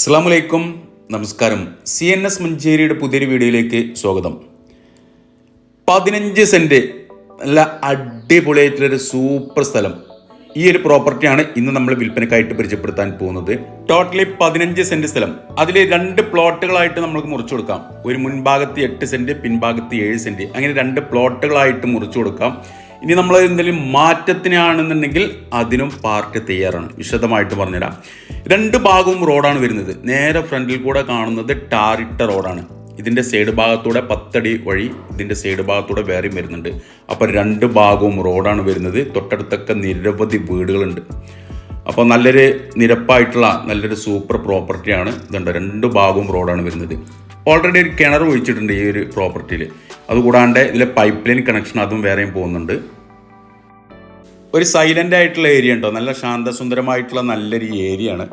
അസ്സാം വലൈക്കും നമസ്കാരം. സി എൻ എസ് മഞ്ചേരിയുടെ പുതിയൊരു വീഡിയോയിലേക്ക് സ്വാഗതം. പതിനഞ്ച് സെന്റ് നല്ല അടിപൊളിയായിട്ടുള്ളൊരു സൂപ്പർ സ്ഥലം. ഈ ഒരു പ്രോപ്പർട്ടിയാണ് ഇന്ന് നമ്മൾ വിൽപ്പനക്കായിട്ട് പരിചയപ്പെടുത്താൻ പോകുന്നത്. ടോട്ടലി പതിനഞ്ച് സെന്റ് സ്ഥലം. അതിൽ രണ്ട് പ്ലോട്ടുകളായിട്ട് നമുക്ക് മുറിച്ചു കൊടുക്കാം. ഒരു മുൻഭാഗത്ത് എട്ട് സെന്റ് പിൻഭാഗത്ത് ഏഴ് സെന്റ് അങ്ങനെ രണ്ട് പ്ലോട്ടുകളായിട്ട് മുറിച്ചു കൊടുക്കാം. ഇനി നമ്മൾ എന്തെങ്കിലും മാറ്റത്തിനാണെന്നുണ്ടെങ്കിൽ അതിനും പാർട്ടി തയ്യാറാണ്. വിശദമായിട്ട് പറഞ്ഞുതരാം. രണ്ട് ഭാഗവും റോഡാണ് വരുന്നത്. നേരെ ഫ്രണ്ടിൽ കൂടെ കാണുന്നത് ടാറിട്ട റോഡാണ്. ഇതിന്റെ സൈഡ് ഭാഗത്തൂടെ പത്തടി വഴി ഇതിന്റെ സൈഡ് ഭാഗത്തൂടെ വേറെയും വരുന്നുണ്ട്. അപ്പോൾ രണ്ട് ഭാഗവും റോഡാണ് വരുന്നത്. തൊട്ടടുത്തൊക്കെ നിരവധി വീടുകളുണ്ട്. അപ്പോൾ നല്ലൊരു നിരപ്പായിട്ടുള്ള നല്ലൊരു സൂപ്പർ പ്രോപ്പർട്ടിയാണ്. ഇതുണ്ട് രണ്ട് ഭാഗവും റോഡാണ് വരുന്നത്. ഓൾറെഡി ഒരു കിണർ ഒഴിച്ചിട്ടുണ്ട് ഈ ഒരു പ്രോപ്പർട്ടിയിൽ അതുകൂടാണ്ട് ഇതിലെ പൈപ്പ് ലൈൻ കണക്ഷൻ അതും വേറെയും പോകുന്നുണ്ട്. ഒരു സൈലന്റ് ആയിട്ടുള്ള ഏരിയ ഉണ്ടോ? നല്ല ശാന്തസുന്ദരമായിട്ടുള്ള നല്ലൊരു ഏരിയ ആണ്.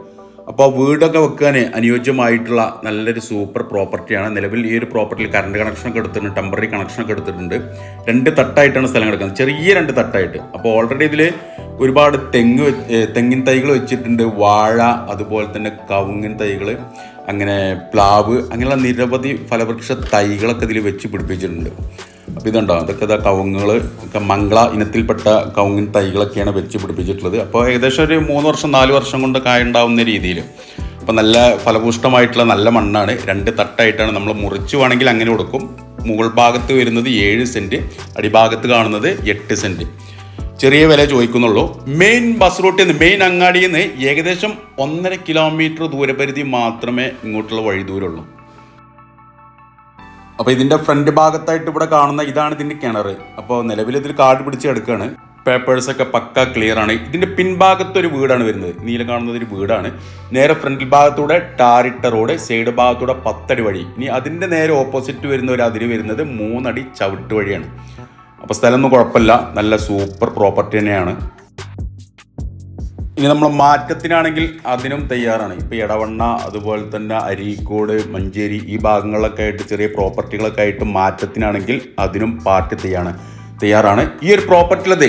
അപ്പോൾ വീടൊക്കെ വെക്കാൻ അനുയോജ്യമായിട്ടുള്ള നല്ലൊരു സൂപ്പർ പ്രോപ്പർട്ടിയാണ് നിലവിൽ ഈ ഒരു പ്രോപ്പർട്ടിയിൽ കറണ്ട് കണക്ഷനൊക്കെ എടുത്തിട്ടുണ്ട് ടെമ്പററി കണക്ഷനൊക്കെ എടുത്തിട്ടുണ്ട്. രണ്ട് തട്ടായിട്ടാണ് സ്ഥലം കിടക്കുന്നത്. ചെറിയ രണ്ട് തട്ടായിട്ട്. അപ്പോൾ ഓൾറെഡി ഇതിൽ ഒരുപാട് തെങ്ങ് തെങ്ങിൻ തൈകൾ വെച്ചിട്ടുണ്ട്. വാഴ അതുപോലെ തന്നെ കവുങ്ങിൻ തൈകൾ അങ്ങനെ പ്ലാവ് അങ്ങനെയുള്ള നിരവധി ഫലവൃക്ഷ തൈകളൊക്കെ ഇതിൽ വെച്ച് പിടിപ്പിച്ചിട്ടുണ്ട്. അപ്പോൾ ഇതുണ്ടോ? അതൊക്കെ ഇതാ കവുങ്ങുകൾ ഒക്കെ മംഗള ഇനത്തിൽപ്പെട്ട കവുങ്ങിൻ തൈകളൊക്കെയാണ് വെച്ച് പിടിപ്പിച്ചിട്ടുള്ളത്. അപ്പോൾ ഏകദേശം ഒരു മൂന്ന് വർഷം നാല് വർഷം കൊണ്ട് കായ ഉണ്ടാവുന്ന രീതിയിൽ അപ്പോൾ നല്ല ഫലപുഷ്ടമായിട്ടുള്ള നല്ല മണ്ണാണ്. രണ്ട് തട്ടായിട്ടാണ് നമ്മൾ മുറിച്ച് വേണമെങ്കിൽ അങ്ങനെ കൊടുക്കും. മുകൾ ഭാഗത്ത് വരുന്നത് ഏഴ് സെന്റ് അടിഭാഗത്ത് കാണുന്നത് എട്ട് സെന്റ് ചെറിയ വില ചോദിക്കുന്നുള്ളൂ. മെയിൻ ബസ് റൂട്ടിൽ നിന്ന് മെയിൻ അങ്ങാടിയിൽ നിന്ന് ഏകദേശം ഒന്നര കിലോമീറ്റർ ദൂരപരിധി മാത്രമേ ഇങ്ങോട്ടുള്ള വഴി ദൂരമുള്ളൂ. അപ്പോൾ ഇതിന്റെ ഫ്രണ്ട് ഭാഗത്തായിട്ട് ഇവിടെ കാണുന്ന ഇതാണ് ഇതിന്റെ കിണർ അപ്പോൾ നിലവിൽ ഇതിൽ കാട് പിടിച്ച് എടുക്കുകയാണ് പേപ്പേഴ്സൊക്കെ പക്ക ക്ലിയർ ആണ്. ഇതിന്റെ പിൻഭാഗത്ത് ഒരു വീടാണ് വരുന്നത്. നീല കാണുന്നത് ഒരു വീടാണ്. നേരെ ഫ്രണ്ടിൽ ഭാഗത്തൂടെ ടാറിട്ട റോഡ് സൈഡ് ഭാഗത്തൂടെ പത്തടി വഴി. ഇനി അതിന്റെ നേരെ ഓപ്പോസിറ്റ് വരുന്ന ഒരു അതിര് വരുന്നത് മൂന്നടി ചവിട്ട് വഴിയാണ്. അപ്പോൾ സ്ഥലമൊന്നും കുഴപ്പമില്ല. നല്ല സൂപ്പർ പ്രോപ്പർട്ടി തന്നെയാണ്. ഇനി നമ്മൾ മാറ്റത്തിനാണെങ്കിൽ അതിനും തയ്യാറാണ്. ഇപ്പോൾ ഇടവണ്ണ അതുപോലെ തന്നെ അരീക്കോട് മഞ്ചേരി ഈ ഭാഗങ്ങളിലൊക്കെ ആയിട്ട് ചെറിയ പ്രോപ്പർട്ടികളൊക്കെ ആയിട്ട് മാറ്റത്തിനാണെങ്കിൽ അതിനും പാർട്ടി തയ്യാണ് തയ്യാറാണ്. ഈ ഒരു പ്രോപ്പർട്ടിയിലത്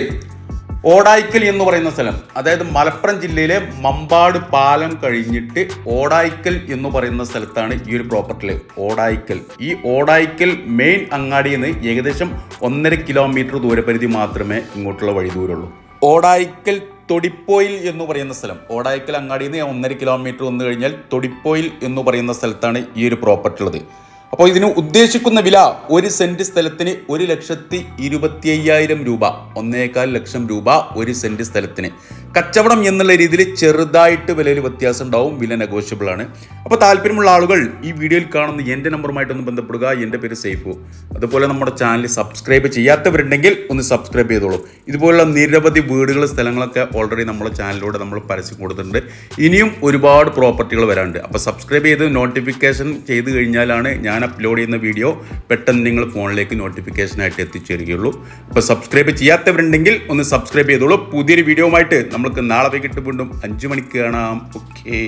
ഓടായിക്കൽ എന്ന് പറയുന്ന സ്ഥലം അതായത് മലപ്പുറം ജില്ലയിലെ മമ്പാട് പാലം കഴിഞ്ഞിട്ട് ഓടായിക്കൽ എന്ന് പറയുന്ന സ്ഥലത്താണ് ഈ ഒരു പ്രോപ്പർട്ടിയിൽ ഓടായിക്കൽ. ഈ ഓടായിക്കൽ മെയിൻ അങ്ങാടിയിൽ നിന്ന് ഏകദേശം ഒന്നര കിലോമീറ്റർ ദൂരപരിധി മാത്രമേ ഇങ്ങോട്ടുള്ള വഴി ദൂരമുള്ളൂ. ഓടായിക്കൽ തൊടിപ്പോയിൽ എന്ന് പറയുന്ന സ്ഥലം ഓടായിക്കൽ അങ്ങാടിയിൽ നിന്ന് ഒന്നര കിലോമീറ്റർ വന്നു കഴിഞ്ഞാൽ തൊടിപ്പോയിൽ എന്ന് പറയുന്ന സ്ഥലത്താണ് ഈ ഒരു പ്രോപ്പർട്ടി ഉള്ളത് അപ്പോൾ ഇതിന് ഉദ്ദേശിക്കുന്ന വില ഒരു സെന്റ് സ്ഥലത്തിന് ഒരു ലക്ഷത്തി ഇരുപത്തി അയ്യായിരം രൂപ. ഒന്നേകാൽ ലക്ഷം രൂപ ഒരു സെന്റ് സ്ഥലത്തിന്. കച്ചവടം എന്നുള്ള രീതിയിൽ ചെറുതായിട്ട് വിലയിൽ വ്യത്യാസം ഉണ്ടാവും വില നെഗോഷ്യബിൾ ആണ്. അപ്പോൾ താല്പര്യമുള്ള ആളുകൾ ഈ വീഡിയോയിൽ കാണുന്ന എന്റെ നമ്പറുമായിട്ടൊന്ന് ബന്ധപ്പെടുക. എന്റെ പേര് സേഫു. അതുപോലെ നമ്മുടെ ചാനൽ സബ്സ്ക്രൈബ് ചെയ്യാത്തവരുണ്ടെങ്കിൽ ഒന്ന് സബ്സ്ക്രൈബ് ചെയ്തോളൂ. ഇതുപോലുള്ള നിരവധി വീടുകൾ സ്ഥലങ്ങളൊക്കെ ഓൾറെഡി നമ്മുടെ ചാനലിലൂടെ നമ്മൾ പരസ്യം കൊടുത്തിട്ടുണ്ട്. ഇനിയും ഒരുപാട് പ്രോപ്പർട്ടികൾ വരാനുണ്ട്. അപ്പോൾ സബ്സ്ക്രൈബ് ചെയ്ത് നോട്ടിഫിക്കേഷൻ ചെയ്ത് കഴിഞ്ഞാലാണ് ഞാൻ അപ്ലോഡ് ചെയ്യുന്ന വീഡിയോ പെട്ടെന്ന് നിങ്ങൾ ഫോണിലേക്ക് നോട്ടിഫിക്കേഷനായിട്ട് എത്തിച്ചേരുകയുള്ളൂ. അപ്പോൾ സബ്സ്ക്രൈബ് ചെയ്യാത്തവരുണ്ടെങ്കിൽ ഒന്ന് സബ്സ്ക്രൈബ് ചെയ്തോളൂ. പുതിയൊരു വീഡിയോയുമായിട്ട് നമുക്ക് നാളെ വൈകിട്ട് വീണ്ടും അഞ്ച് മണിക്ക് കാണാം ഓക്കേ.